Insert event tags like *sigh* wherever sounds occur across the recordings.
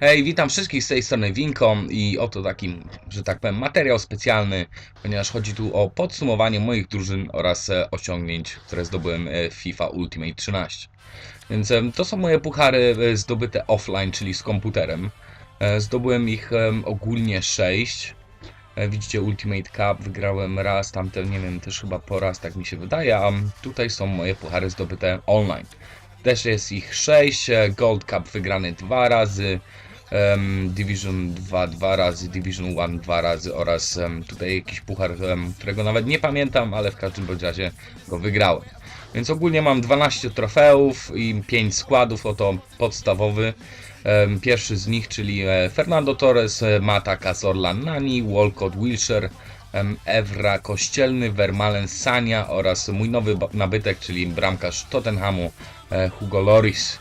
Hej, witam wszystkich z tej strony Winko i oto taki, że tak powiem, materiał specjalny, ponieważ chodzi tu o podsumowanie moich drużyn oraz e, osiągnięć, które zdobyłem e, w FIFA Ultimate 13. Więc to są moje puchary e, zdobyte offline, czyli z komputerem. Zdobyłem ich ogólnie 6. E, Widzicie Ultimate Cup, wygrałem raz, tamten nie wiem, też chyba po raz, tak mi się wydaje, a tutaj są moje puchary zdobyte online. Też jest ich 6, e, Gold Cup wygrany dwa razy, em, Division 2 dwa razy, Division 1 dwa razy oraz em, tutaj jakiś puchar, em, którego nawet nie pamiętam, ale w każdym bądź razie go wygrałem. Więc ogólnie mam 12 trofeów i 5 składów, oto podstawowy. Em, Pierwszy z nich, czyli e, Fernando Torres, e, Mata Cazorla Nani, Walcott Wilshire, Evra Kościelny, Vermalen Sania oraz mój nowy nabytek, czyli bramkarz Tottenhamu e, Hugo Loris.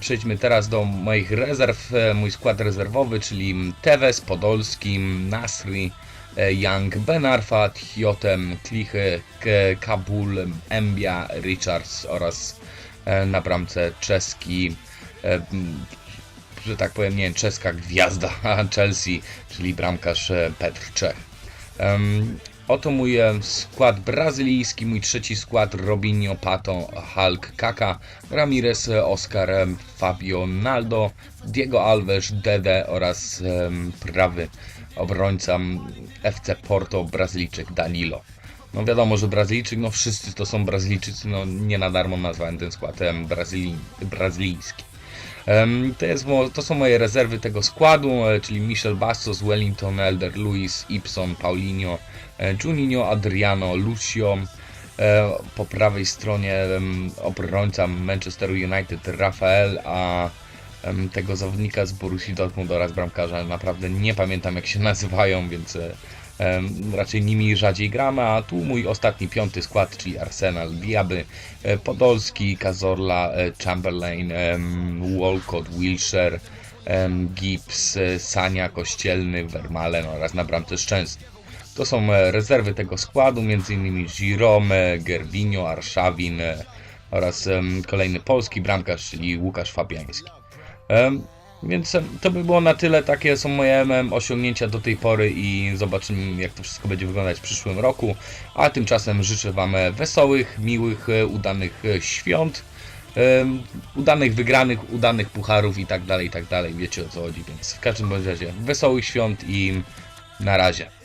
Przejdźmy teraz do moich rezerw. E, Mój skład rezerwowy, czyli Tevez, Podolski, Nasri, e, Young, Ben Arfat, Jotem, Klichy, Kabul, Embia, Richards oraz e, na bramce czeski, że tak powiem, nie czeska gwiazda *laughs* Chelsea, czyli bramkarz Petr Czech. Oto mój skład brazylijski, mój trzeci skład Robinho, Pato, Hulk, Kaka, Ramirez, Oscar, Fabio, Naldo, Diego Alves, Dede oraz prawy obrońca FC Porto, Brazylijczyk Danilo. No wiadomo, że Brazylijczyk, no wszyscy to są Brazylijczycy, no nie na darmo nazwałem ten skład em, Brazylii, brazylijski. To, jest, to są moje rezerwy tego składu, e, czyli Michel Bastos, Wellington, Elder Luis, Ibson, Paulinho, e, Juninho, Adriano, Lucio. E, Po prawej stronie obrońca Manchesteru United Rafael, a tego zawodnika z Borussii Dortmund oraz bramkarza naprawdę nie pamiętam jak się *laughs* nazywają, więc raczej nimi rzadziej gramy, a tu mój ostatni piąty skład, czyli Arsenal, Diaby, e, Podolski, Cazorla, e, Chamberlain, Walcott, Wilshire, em, Gibbs, e, Sania, Kościelny, Vermalen oraz na bramce Szczęsny. To są rezerwy tego składu, m.in. Girome, Gervinho, Arszawin oraz kolejny polski bramkarz, czyli Łukasz Fabiański. Więc to by było na tyle. Takie są moje em, osiągnięcia do tej pory i zobaczymy, jak to wszystko będzie wyglądać w przyszłym roku. A tymczasem życzę Wam wesołych, miłych, udanych świąt, udanych wygranych, udanych pucharów i tak dalej, i tak dalej. Wiecie o co chodzi, więc w każdym razie wesołych świąt i na razie.